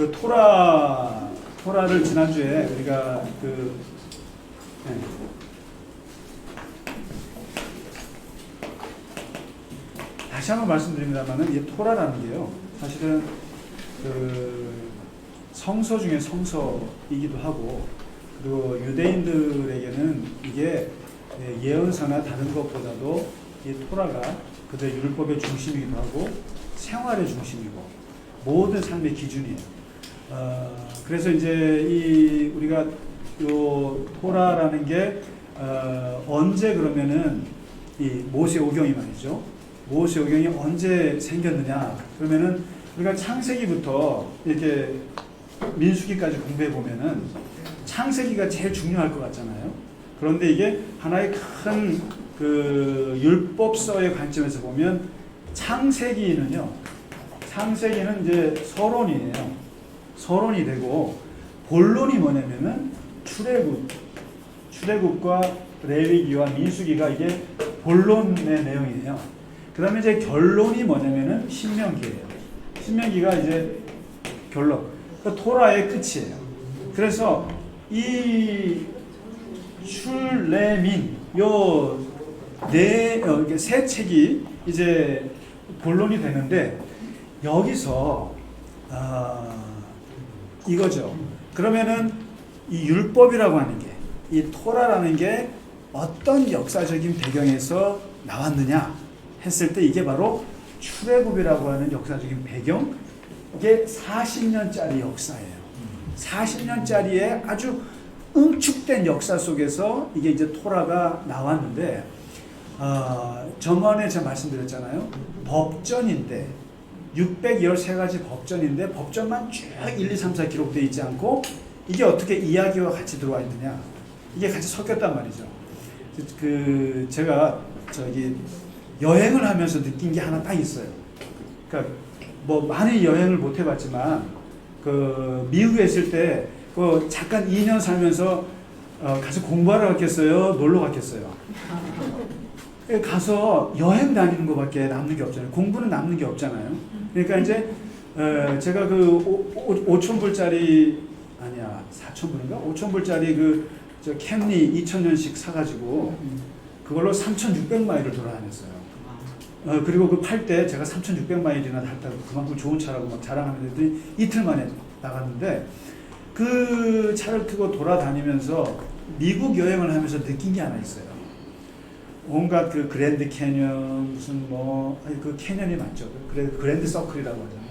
그 토라 토라를 지난주에 우리가 그 네. 다시 한번 말씀드립니다만은 이 토라라는 게요 사실은 그 성서 중에 성서이기도 하고 그리고 유대인들에게는 이게 예, 예언서나 다른 것보다도 이 토라가 그들의 율법의 중심이기도 하고 생활의 중심이고 모든 삶의 기준이에요. 어, 그래서 이제 이 우리가 요 토라라는 게 어, 언제 그러면은 이 모세 오경이 말이죠. 모세 오경이 언제 생겼느냐? 그러면은 우리가 창세기부터 이렇게 민수기까지 공부해 보면은 창세기가 제일 중요할 것 같잖아요. 그런데 이게 하나의 큰 그 율법서의 관점에서 보면 창세기는요. 창세기는 이제 서론이에요. 서론이 되고 본론이 뭐냐면은 출애굽, 출애굽과 레위기와 민수기가 이게 본론의 내용이에요. 그다음에 이제 결론이 뭐냐면은 신명기예요. 신명기가 이제 결론. 그 토라의 끝이에요. 그래서 이 출레민 요네 어, 세 책이 이제 본론이 되는데 여기서 아 이거죠. 그러면은 이 율법이라고 하는 게 이 토라라는 게 어떤 역사적인 배경에서 나왔느냐 했을 때 이게 바로 출애굽이라고 하는 역사적인 배경 이게 40년짜리 역사예요. 40년짜리의 아주 응축된 역사 속에서 이게 이제 토라가 나왔는데 어, 전번에 제가 말씀드렸잖아요. 법전인데 613가지 법전인데 법전만 쭉 1, 2, 3, 4 기록되어 있지 않고 이게 어떻게 이야기와 같이 들어와 있느냐 이게 같이 섞였단 말이죠. 그- 그 제가 저기 여행을 하면서 느낀 게 하나 딱 있어요. 그러니까 뭐 많이 여행을 못 해봤지만 그 미국에 있을 때 그 잠깐 2년 살면서 어, 가서 공부하러 갔겠어요, 놀러 갔겠어요. 예, 가서 여행 다니는 것밖에 남는 게 없잖아요. 공부는 남는 게 없잖아요. 그러니까 이제 어, 제가 그 5천 불짜리 아니야 4천 불인가 5천 불짜리 그저 캠리 2,000년씩 사가지고 그걸로 3,600마일을 돌아다녔어요. 어, 그리고 그 팔 때 제가 3,600마일이나 달다고 그만큼 좋은 차라고 막 했더니 이틀 만에 나갔는데 그 차를 타고 돌아다니면서 미국 여행을 하면서 느낀 게 하나 있어요. 온갖 그 그랜드 캐년 무슨 뭐 아니 그 캐년이 맞죠. 그래 그랜드 서클이라고 하잖아요.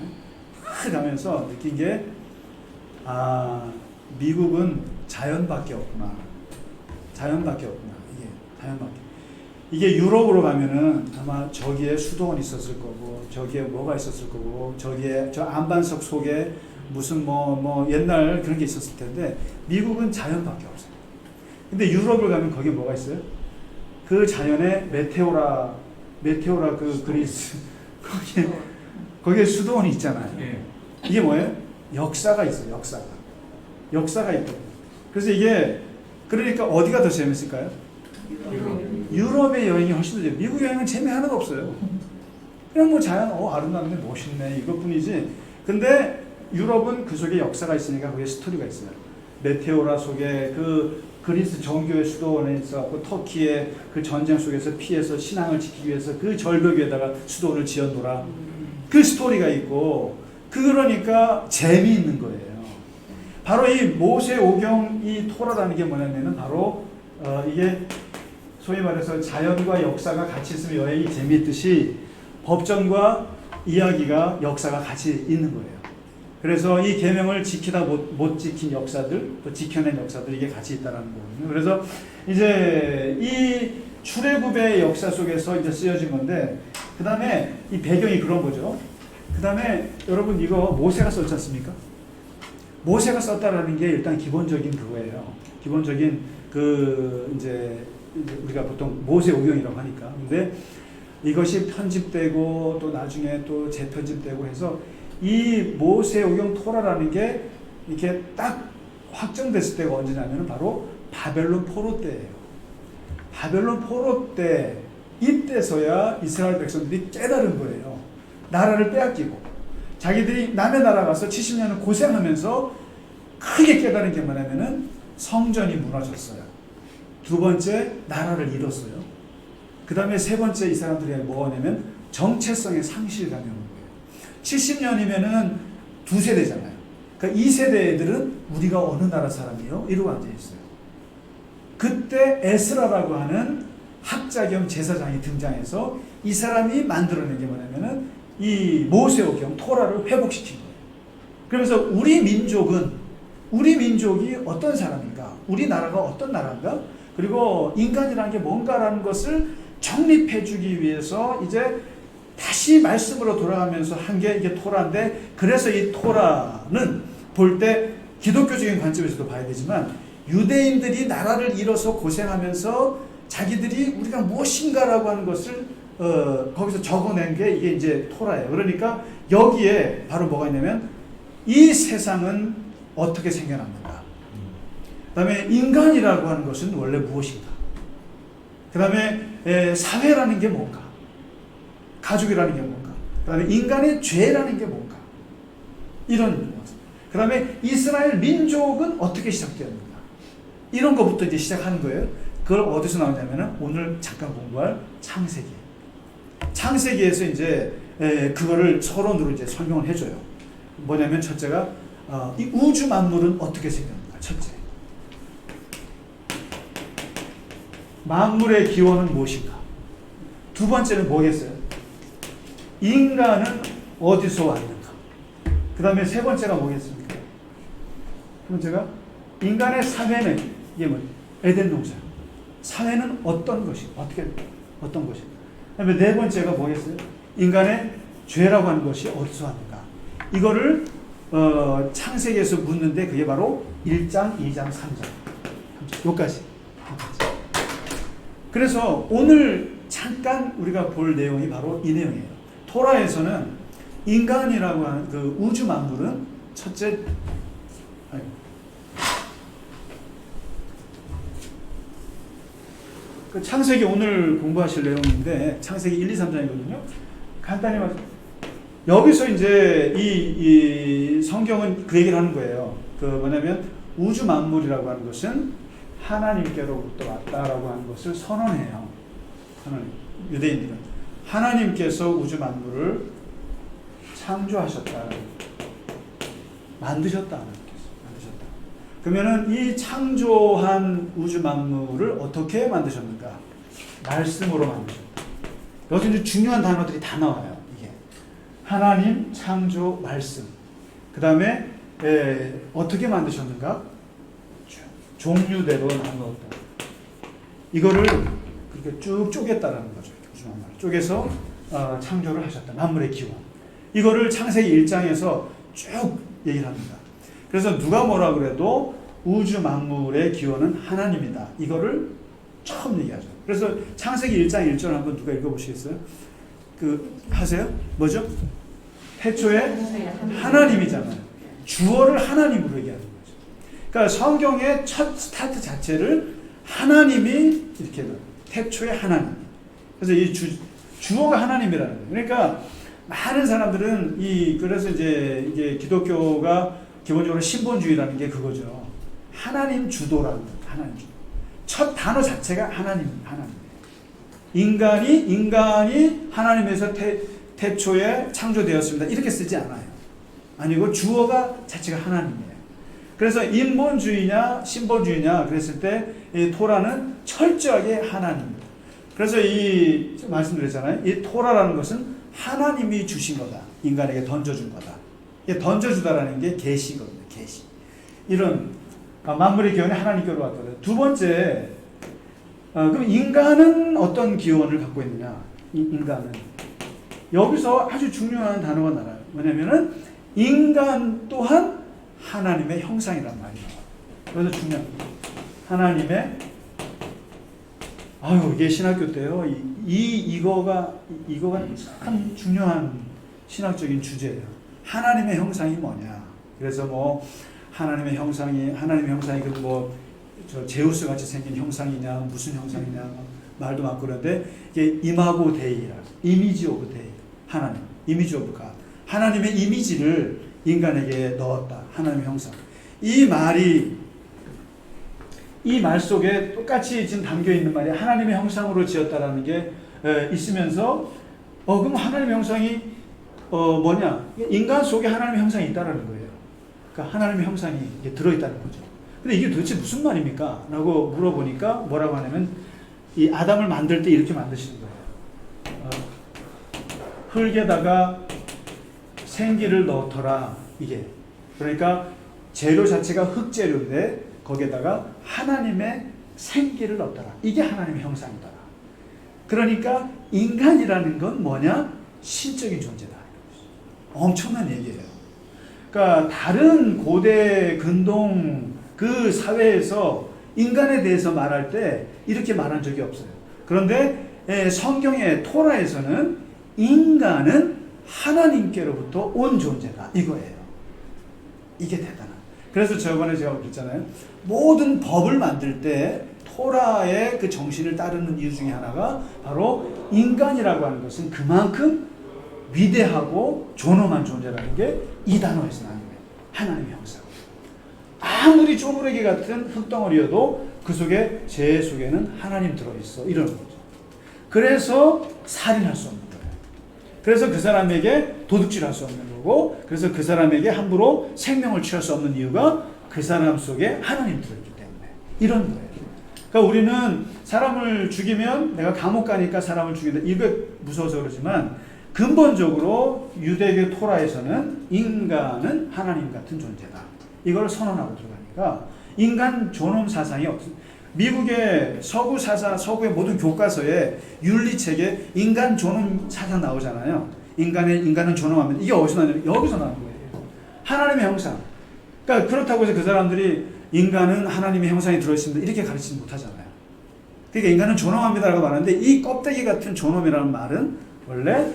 막 가면서 느낀 게 아 미국은 자연밖에 없구나. 자연밖에 없구나. 이게 자연밖에. 이게 유럽으로 가면은 아마 저기에 수도원 있었을 거고 저기에 뭐가 있었을 거고 저기에 저 안반석 속에 무슨 뭐뭐 옛날 그런 게 있었을 텐데 미국은 자연밖에 없어요. 근데 유럽을 가면 거기에 뭐가 있어요? 그 자연에 메테오라 메테오라 그 그리스 거기에 거기에 수도원이 있잖아요. 예. 이게 뭐예요? 역사가 있어요. 역사가 역사가 있고 그래서 이게 그러니까 어디가 더 재밌을까요? 유럽의 여행이 훨씬 더 재밌어요. 미국 여행은 재미 하나도 없어요. 그냥 뭐 자연 어 아름답네 멋있네 이것뿐이지. 근데 유럽은 그 속에 역사가 있으니까 거기에 스토리가 있어요. 메테오라 속에 그 그리스 정교의 수도원에 있어 그 터키의 그 전쟁 속에서 피해서 신앙을 지키기 위해서 그 절벽 위에다가 수도원을 지었노라. 그 스토리가 있고 그러니까 재미있는 거예요. 바로 이 모세 오경 이 토라라는 게 뭐냐면은 바로 어 이게 소위 말해서 자연과 역사가 같이 있으면 여행이 재미있듯이 법전과 이야기가 역사가 같이 있는 거예요. 그래서 이 계명을 지키다 못, 못 지킨 역사들, 또 지켜낸 역사들 이게 같이 있다라는 거거든요. 그래서 이제 이 출애굽의 역사 속에서 이제 쓰여진 건데 그 다음에 이 배경이 그런 거죠. 그 다음에 여러분 이거 모세가 썼지 않습니까? 모세가 썼다라는 게 일단 기본적인 그거예요. 기본적인 그 이제 우리가 보통 모세 오경이라고 하니까. 근데 이것이 편집되고 또 나중에 또 재편집되고 해서 이 모세 오경 토라라는 게 이렇게 딱 확정됐을 때가 언제냐면 바로 바벨론 포로 때예요. 바벨론 포로 때 이때서야 이스라엘 백성들이 깨달은 거예요. 나라를 빼앗기고 자기들이 남의 나라 가서 70년을 고생하면서 크게 깨달은 게 뭐냐면은 성전이 무너졌어요. 두 번째 나라를 잃었어요. 그 다음에 세 번째 이 사람들이 뭐냐면 정체성의 상실감이 거예요. 70년이면은 두 세대잖아요. 그러니까 이 세대 애들은 우리가 어느 나라 사람이요? 이러고 앉아 있어요. 그때 에스라라고 하는 학자 겸 제사장이 등장해서 이 사람이 만들어낸 게 뭐냐면은 이 모세오경 토라를 회복시킨 거예요. 그러면서 우리 민족은 우리 민족이 어떤 사람인가? 우리 나라가 어떤 나라인가? 그리고 인간이라는 게 뭔가라는 것을 정립해 주기 위해서 이제 다시 말씀으로 돌아가면서 한 게 이게 토라인데 그래서 이 토라는 볼 때 기독교적인 관점에서도 봐야 되지만 유대인들이 나라를 잃어서 고생하면서 자기들이 우리가 무엇인가라고 하는 것을 어, 거기서 적어낸 게 이게 이제 토라예요. 그러니까 여기에 바로 뭐가 있냐면 이 세상은 어떻게 생겨났는가. 그 다음에 인간이라고 하는 것은 원래 무엇인가. 그 다음에 사회라는 게 뭔가. 가족이라는 게 뭔가. 그 다음에 인간의 죄라는 게 뭔가. 이런 것. 그다음에 이스라엘 민족은 어떻게 시작되었는가. 이런 것부터 이제 시작하는 거예요. 그걸 어디서 나오냐면은 오늘 잠깐 공부할 창세기. 창세기에서 이제 에, 그거를 서론으로 이제 설명을 해줘요. 뭐냐면 첫째가 어, 이 우주 만물은 어떻게 생겼는가. 첫째. 만물의 기원은 무엇인가. 두 번째는 뭐겠어요? 인간은 어디서 왔는가. 그 다음에 세 번째가 뭐겠습니까? 세 번째가 인간의 사회는 이게 뭐 에덴 동산. 사회는 어떤 것이 어떻게 어떤 것이. 그다음에 네 번째가 뭐겠어요? 인간의 죄라고 하는 것이 어디서 왔는가. 이거를 어, 창세기에서 묻는데 그게 바로 1장, 2장, 3장. 여기까지. 그래서 오늘 잠깐 우리가 볼 내용이 바로 이 내용이에요. 토라에서는 인간이라고 하는 그 우주 만물은 첫째 그 창세기 오늘 공부하실 내용인데 창세기 1, 2, 3장이거든요. 간단히 말 여기서 이제 이, 이 성경은 그 얘기를 하는 거예요. 그 뭐냐면 우주 만물이라고 하는 것은 하나님께로부터 왔다라고 하는 것을 선언해요. 하나님 유대인들은 하나님께서 우주 만물을 창조하셨다. 만드셨다. 하나님께서 만드셨다. 그러면은 이 창조한 우주 만물을 어떻게 만드셨는가? 말씀으로 만드셨다. 여기 이제 중요한 단어들이 다 나와요. 이게 하나님 창조 말씀. 그 다음에 어떻게 만드셨는가? 종류대로 나누었다. 이거를 그렇게 쭉 쪼갰다라는 거죠. 쪼개서 어, 창조를 하셨다. 만물의 기원. 이거를 창세기 1장에서 쭉 얘기를 합니다. 그래서 누가 뭐라 그래도 우주 만물의 기원은 하나님이다. 이거를 처음 얘기하죠. 그래서 창세기 1장 1절 한번 누가 읽어보시겠어요? 그 하세요? 뭐죠? 태초에 하나님이잖아요. 주어를 하나님으로 얘기하는 거죠. 그러니까 성경의 첫 스타트 자체를 하나님이 이렇게 태초에 하나님. 그래서 이 주, 주어가 하나님이라는 거예요. 그러니까 많은 사람들은 이 그래서 이제 이게 기독교가 기본적으로 신본주의라는 게 그거죠. 하나님 주도라는 거 하나님 주도. 첫 단어 자체가 하나님, 하나님. 인간이 인간이 하나님에서 태, 태초에 창조되었습니다. 이렇게 쓰지 않아요. 아니고 주어가 자체가 하나님이에요. 그래서 인본주의냐 신본주의냐 그랬을 때이 토라는 철저하게 하나님입니다. 그래서 이 말씀드렸잖아요. 이 토라라는 것은 하나님이 주신 거다. 인간에게 던져준 거다. 이게 던져주다라는 게 계시거든요. 계시. 이런 아, 만물의 기원이 하나님께로 왔다. 두 번째, 어, 그럼 인간은 어떤 기원을 갖고 있느냐? 이, 인간은 여기서 아주 중요한 단어가 나와요. 뭐냐면은 인간 또한 하나님의 형상이란 말이에요. 그래서 중요한 하나님의 아유 이게 신학교 때요. 이, 이 이거가 이거가 참 중요한 신학적인 주제예요. 하나님의 형상이 뭐냐? 그래서 뭐 하나님의 형상이 하나님의 형상이 그뭐저 제우스 같이 생긴 형상이냐 무슨 형상이냐 말도 많고 그런데 이게 이마고 데이라 이미지 오브 데이 하나님 이미지 오브 갓 하나님의 이미지를 인간에게 넣었다. 하나님의 형상. 이 말이 이 말 속에 똑같이 지금 담겨 있는 말이 하나님의 형상으로 지었다라는 게 에, 있으면서 어 그럼 하나님의 형상이 어 뭐냐 인간 속에 하나님의 형상이 있다라는 거예요. 그러니까 하나님의 형상이 이게 들어 있다는 거죠. 근데 이게 도대체 무슨 말입니까? 라고 물어보니까 뭐라고 하냐면 이 아담을 만들 때 이렇게 만드시는 거예요. 어, 흙에다가 생기를 넣더라 이게 그러니까 재료 자체가 흙재료인데 거기에다가 하나님의 생기를 넣더라. 이게 하나님의 형상이더라. 그러니까 인간이라는 건 뭐냐? 신적인 존재다. 엄청난 얘기예요. 그러니까 다른 고대 근동 그 사회에서 인간에 대해서 말할 때 이렇게 말한 적이 없어요. 그런데 예, 성경의 토라에서는 인간은 하나님께로부터 온 존재다. 이거예요. 이게 대단한. 그래서 저번에 제가 그랬잖아요. 모든 법을 만들 때 토라의 그 정신을 따르는 이유 중에 하나가 바로 인간이라고 하는 것은 그만큼 위대하고 존엄한 존재라는 게 이 단어에서 나는 거예요. 하나님의 형상. 아무리 쪼무레기 같은 흙덩어리여도 그 속에 제 속에는 하나님 들어있어 이러는 거죠. 그래서 살인할 수 없는 거예요. 그래서 그 사람에게 도둑질할 수 없는 거고, 그래서 그 사람에게 함부로 생명을 취할 수 없는 이유가 그 사람 속에 하나님 들어있기 때문에 이런 거예요. 그러니까 우리는 사람을 죽이면 내가 감옥 가니까 사람을 죽인다. 이거 무서워서 그러지만 근본적으로 유대교 토라에서는 인간은 하나님 같은 존재다. 이걸 선언하고 들어가니까 인간 존엄 사상이 없습니다. 미국의 서구 사상, 서구의 모든 교과서에 윤리책에 인간 존엄 사상 나오잖아요. 인간의 인간은 존엄합니다. 이게 어디서 나냐면 여기서 나는 거예요. 하나님의 형상. 그러니까 그렇다고 해서 그 사람들이 인간은 하나님의 형상이 들어있습니다. 이렇게 가르치지 못하잖아요. 그러니까 인간은 존엄합니다라고 말하는데 이 껍데기 같은 존엄이라는 말은 원래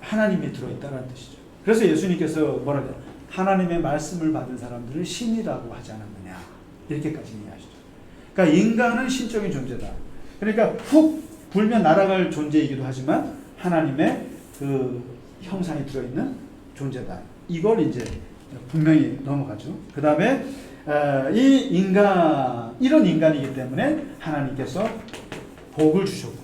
하나님이 들어있다는 뜻이죠. 그래서 예수님께서 뭐라 그래요? 하나님의 말씀을 받은 사람들을 신이라고 하지 않았느냐. 이렇게까지 이해하시죠. 그러니까 인간은 신적인 존재다. 그러니까 훅 불면 날아갈 존재이기도 하지만 하나님의 그 형상이 들어있는 존재다. 이걸 이제 분명히 넘어가죠. 그 다음에 어, 이 인간 이런 인간이기 때문에 하나님께서 복을 주셨고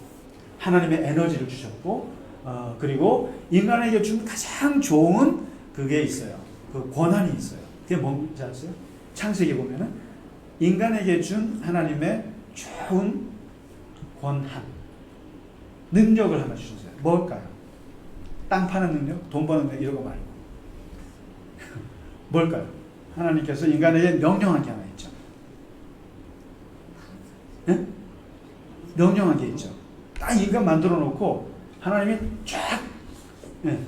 하나님의 에너지를 주셨고 어, 그리고 인간에게 준 가장 좋은 그게 있어요. 그 권한이 있어요. 그게 뭔지 아세요? 창세기 보면은 인간에게 준 하나님의 좋은 권한, 능력을 하나 주셨어요. 뭘까요? 땅 파는 능력, 돈 버는 능력 이런 거 말고 뭘까요? 하나님께서 인간에게 명령한 게 하나 있죠. 네? 명령한 게 있죠. 딱 인간 만들어 놓고 하나님이 쫙 네.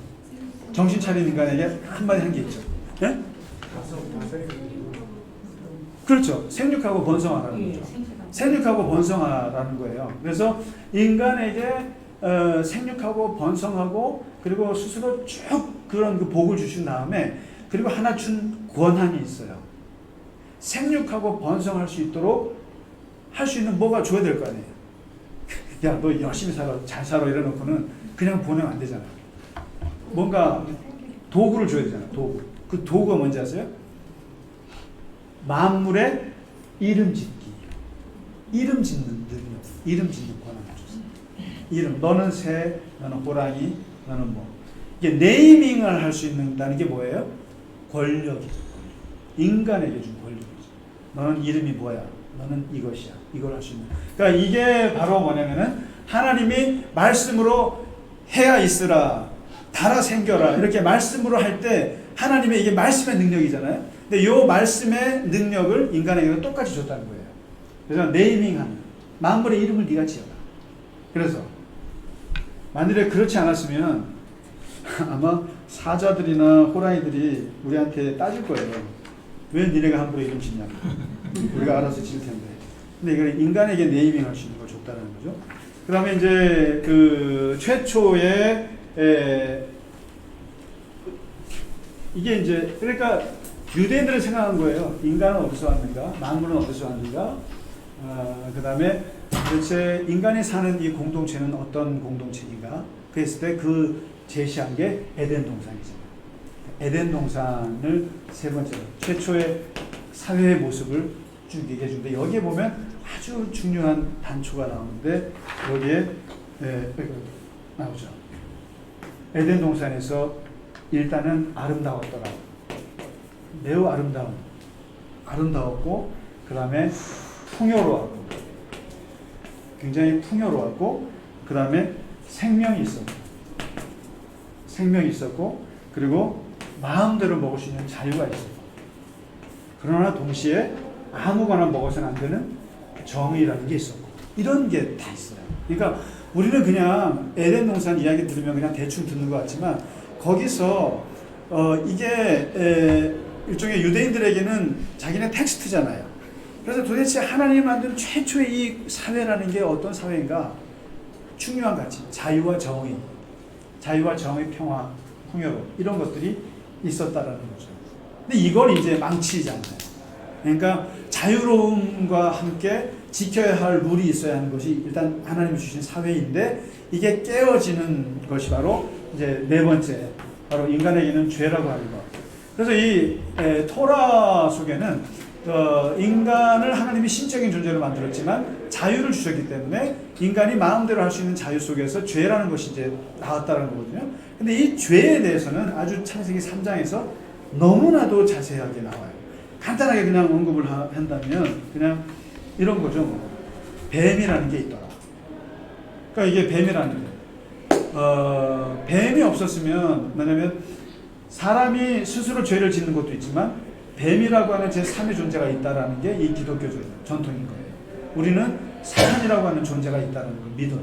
정신 차린 인간에게 한마디 한 게 있죠. 네? 그렇죠. 생육하고 번성하라는 거죠. 생육하고 번성하라는 거예요. 그래서 인간에게 어, 생육하고 번성하고 그리고 스스로 쭉 그런 그 복을 주신 다음에 그리고 하나 준 권한이 있어요. 생육하고 번성할 수 있도록 할 수 있는 뭐가 줘야 될 거 아니에요. 야, 너 열심히 살아, 잘 살아 이래놓고는 그냥 보내면 안 되잖아. 뭔가 도구를 줘야 되잖아. 도구. 그 도구가 뭔지 아세요? 만물의 이름 짓기. 이름 짓는 능력. 이름 짓는. 이름. 너는 새, 너는 호랑이, 너는 뭐. 이게 네이밍을 할 수 있는다는 게 뭐예요? 권력이죠. 인간에게 준 권력이죠. 너는 이름이 뭐야? 너는 이것이야. 이걸 할 수 있는. 그러니까 이게 바로 뭐냐면은 하나님이 말씀으로 해야 있으라. 달아 생겨라. 이렇게 말씀으로 할 때 하나님의 이게 말씀의 능력이잖아요. 근데 이 말씀의 능력을 인간에게 똑같이 줬다는 거예요. 그래서 네이밍하는 만물의 이름을 네가 지어라. 그래서 만일에 그렇지 않았으면 아마 사자들이나 호랑이들이 우리한테 따질 거예요. 왜 니네가 함부로 이름 짓냐고. 우리가 알아서 지을 텐데. 근데 이걸 인간에게 네이밍할 수 있는 걸 줬다는 거죠. 그 다음에 이제 그 최초의 에, 이게 이제 그러니까 유대인들은 생각한 거예요. 인간은 어디서 왔는가? 만물은 어디서 왔는가? 어, 그 다음에 도대체 인간이 사는 이 공동체는 어떤 공동체인가? 그랬을 때 그 제시한 게 에덴 동산이잖아요. 에덴 동산을 세 번째로 최초의 사회의 모습을 쭉 얘기해 주는데 여기에 보면 아주 중요한 단초가 나오는데 여기에 예, 여기 나오죠. 에덴 동산에서 일단은 아름다웠더라. 매우 아름다운, 아름다웠고 그 다음에 풍요로웠고 굉장히 풍요로웠고 그 다음에 생명이 있었고 생명이 있었고 그리고 마음대로 먹을 수 있는 자유가 있었고 그러나 동시에 아무거나 먹어서는 안 되는 정의라는 게 있었고 이런 게 다 있어요. 그러니까 우리는 그냥 에덴 동산 이야기 들으면 그냥 대충 듣는 것 같지만 거기서 어 이게 에, 일종의 유대인들에게는 자기네 텍스트잖아요. 그래서 도대체 하나님이 만든 최초의 이 사회라는 게 어떤 사회인가? 중요한 가치, 자유와 정의, 자유와 정의, 평화, 풍요로 이런 것들이 있었다라는 거죠. 근데 이걸 이제 망치잖아요. 그러니까 자유로움과 함께 지켜야 할 룰이 있어야 하는 것이 일단 하나님이 주신 사회인데 이게 깨어지는 것이 바로 이제 네 번째 바로 인간에게는 죄라고 하는 것. 그래서 이 에, 토라 속에는 어, 인간을 하나님이 신적인 존재로 만들었지만 자유를 주셨기 때문에 인간이 마음대로 할 수 있는 자유 속에서 죄라는 것이 이제 나왔다는 거거든요. 근데 이 죄에 대해서는 아주 창세기 3장에서 너무나도 자세하게 나와요. 간단하게 그냥 언급을 하- 한다면 그냥 이런 거죠. 뭐. 뱀이라는 게 있더라. 그러니까 이게 뱀이라는 게. 어, 뱀이 없었으면 뭐냐면 사람이 스스로 죄를 짓는 것도 있지만 뱀이라고 하는 제3의 존재가 있다라는 게 이 기독교 전통인 거예요. 우리는 사탄이라고 하는 존재가 있다는 걸 믿어요.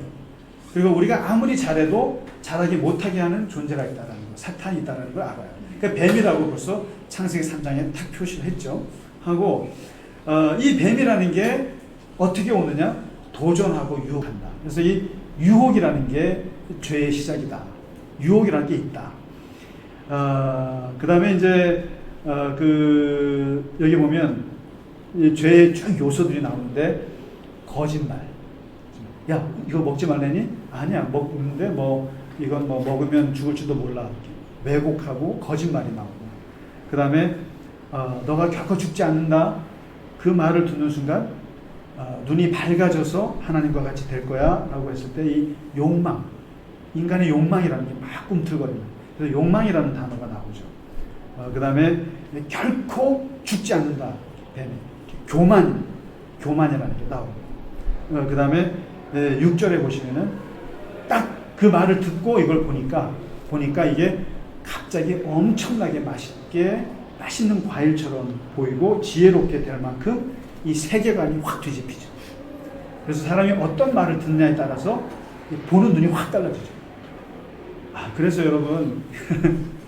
그리고 우리가 아무리 잘해도 잘하기 못하게 하는 존재가 있다는 거, 사탄이 있다는 걸 알아요. 그러니까 뱀이라고 벌써 창세기 3장에 탁 표시를 했죠. 하고 어, 이 뱀이라는 게 어떻게 오느냐? 도전하고 유혹한다. 그래서 이 유혹이라는 게 죄의 시작이다. 유혹이라는 게 있다. 어, 그 다음에 이제 어, 그 여기 보면 이 죄의 쭉 요소들이 나오는데 거짓말. 야 이거 먹지 말래니? 아니야 먹는데 뭐 이건 뭐 먹으면 죽을지도 몰라. 왜곡하고 거짓말이 나오고. 그 다음에 어, 너가 결코 죽지 않는다. 그 말을 듣는 순간 어, 눈이 밝아져서 하나님과 같이 될 거야 라고 했을 때 이 욕망, 인간의 욕망이라는 게 막 꿈틀거리는. 그래서 욕망이라는 단어가 나오죠. 어, 그 다음에 결코 죽지 않는다. 뱀이. 교만, 교만이라는 게 나오고. 어, 그 다음에 6절에 보시면은 딱 그 말을 듣고 이걸 보니까, 보니까 이게 갑자기 엄청나게 맛있게, 맛있는 과일처럼 보이고 지혜롭게 될 만큼 이 세계관이 확 뒤집히죠. 그래서 사람이 어떤 말을 듣느냐에 따라서 이 보는 눈이 확 달라지죠. 아, 그래서 여러분,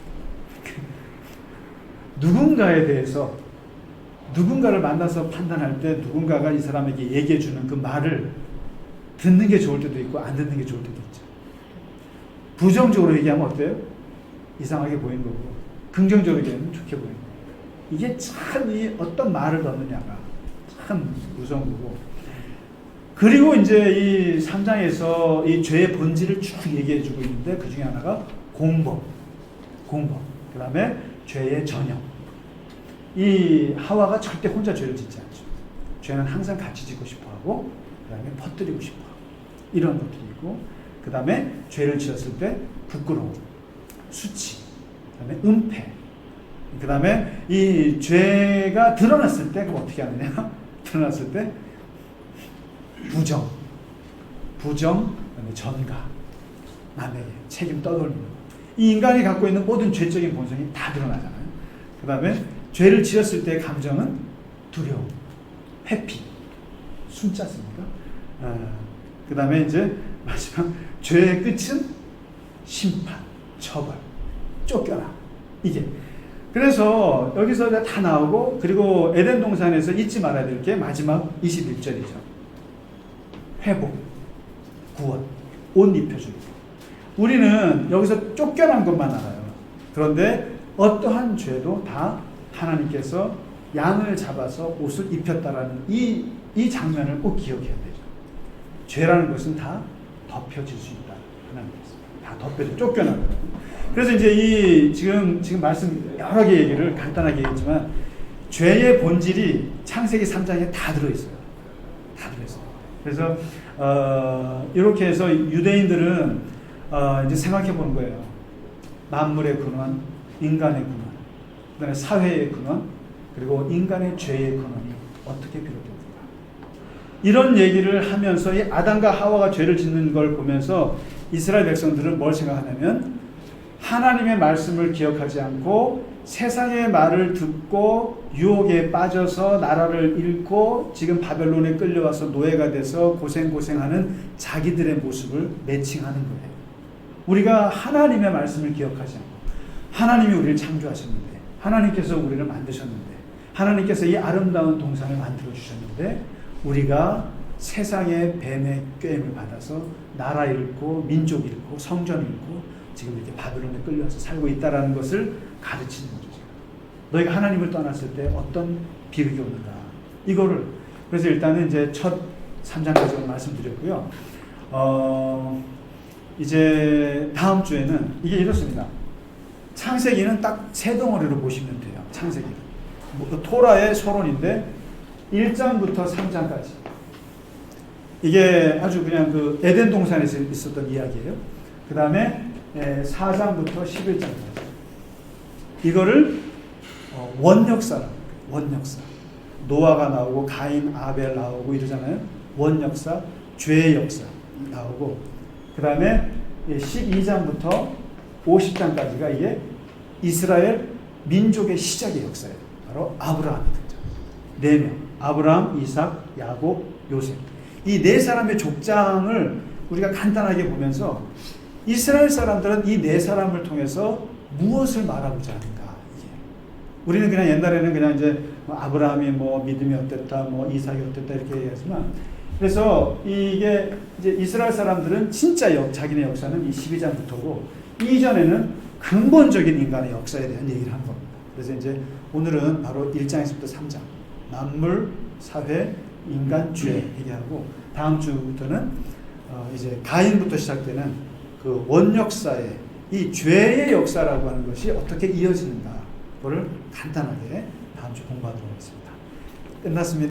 누군가에 대해서 누군가를 만나서 판단할 때 누군가가 이 사람에게 얘기해 주는 그 말을 듣는 게 좋을 때도 있고 안 듣는 게 좋을 때도 있죠. 부정적으로 얘기하면 어때요? 이상하게 보이는 거고 긍정적으로 얘기하면 좋게 보이는 거고 이게 참 이 어떤 말을 넣느냐가 참 무서운 거고 그리고 이제 이 3장에서 이 죄의 본질을 쭉 얘기해 주고 있는데 그 중에 하나가 공법 공법 그 다음에 죄의 전형 이 하와가 절대 혼자 죄를 짓지 않죠. 죄는 항상 같이 짓고 싶어 하고, 그 다음에 퍼뜨리고 싶어 하고, 이런 것들이 있고, 그 다음에 죄를 지었을 때 부끄러움, 수치, 그 다음에 은폐, 그 다음에 이 죄가 드러났을 때, 그럼 어떻게 하느냐? 드러났을 때, 부정, 부정, 그 다음에 전가, 남에게 책임 떠돌리는. 이 인간이 갖고 있는 모든 죄적인 본성이 다 드러나잖아요. 그 다음에 죄를 지었을 때의 감정은 두려움, 회피, 숨자습니까? 어, 그 다음에 이제 마지막 죄의 끝은 심판, 처벌, 쫓겨나 이게. 그래서 여기서 다 나오고 그리고 에덴 동산에서 잊지 말아야 될 게 마지막 21절이죠. 회복, 구원, 옷 입혀주기. 우리는 여기서 쫓겨난 것만 알아요. 그런데 어떠한 죄도 다 하나님께서 양을 잡아서 옷을 입혔다라는 이, 이 장면을 꼭 기억해야 되죠. 죄라는 것은 다 덮여질 수 있다. 하나님께서. 다 덮여져, 쫓겨나거든요. 그래서 이제 이 지금 지금 말씀 여러 개 얘기를 간단하게 했지만 죄의 본질이 창세기 3장에 다 들어 있어요. 다 들어 있어요. 그래서 어, 이렇게 해서 유대인들은 어, 이제 생각해 보는 거예요. 만물의 근원, 인간의 근원, 그다음에 사회의 근원, 그리고 인간의 죄의 근원이 어떻게 비롯됩니까? 이런 얘기를 하면서 이 아담과 하와가 죄를 짓는 걸 보면서 이스라엘 백성들은 뭘 생각하냐면 하나님의 말씀을 기억하지 않고 세상의 말을 듣고 유혹에 빠져서 나라를 잃고 지금 바벨론에 끌려와서 노예가 돼서 고생고생하는 자기들의 모습을 매칭하는 거예요. 우리가 하나님의 말씀을 기억하지 않고 하나님이 우리를 창조하셨는데 하나님께서 우리를 만드셨는데 하나님께서 이 아름다운 동산을 만들어 주셨는데 우리가 세상의 뱀의 꾀임을 받아서 나라 잃고 민족 잃고 성전 잃고 지금 이렇게 바벨론에 끌려와서 살고 있다라는 것을 가르치는 거죠. 너희가 하나님을 떠났을 때 어떤 비극이 오는가 이거를 그래서 일단은 이제 첫 3장까지 말씀드렸고요. 어 이제 다음 주에는 이게 이렇습니다. 창세기는 딱 세 덩어리로 보시면 돼요. 창세기는 뭐, 토라의 서론인데 1장부터 3장까지 이게 아주 그냥 그 에덴 동산에서 있었던 이야기예요. 그 다음에 4장부터 11장까지 이거를 어, 원역사라 원역사 노아가 나오고 가인 아벨 나오고 이러잖아요. 원역사 죄의 역사 나오고 그 다음에 12장부터 50장까지가 이게 이스라엘 민족의 시작의 역사예요. 바로 아브라함의 등장. 네 명. 아브라함, 이삭, 야곱, 요셉. 이 네 사람의 족장을 우리가 간단하게 보면서 이스라엘 사람들은 이 네 사람을 통해서 무엇을 말하고자 하는가? 이게. 우리는 그냥 옛날에는 그냥 이제 뭐 아브라함이 뭐 믿음이 어땠다, 뭐 이삭이 어땠다 이렇게 얘기하지만 그래서 이게 이제 이스라엘 사람들은 진짜 역, 자기네 역사는 이 12장부터고 이전에는 근본적인 인간의 역사에 대한 얘기를 한 겁니다. 그래서 이제 오늘은 바로 1장에서부터 3장 만물, 사회, 인간, 죄 얘기하고 다음 주부터는 어 이제 가인부터 시작되는 그 원역사의 이 죄의 역사라고 하는 것이 어떻게 이어지는가 그거를 간단하게 다음 주 공부하도록 하겠습니다. 끝났습니다.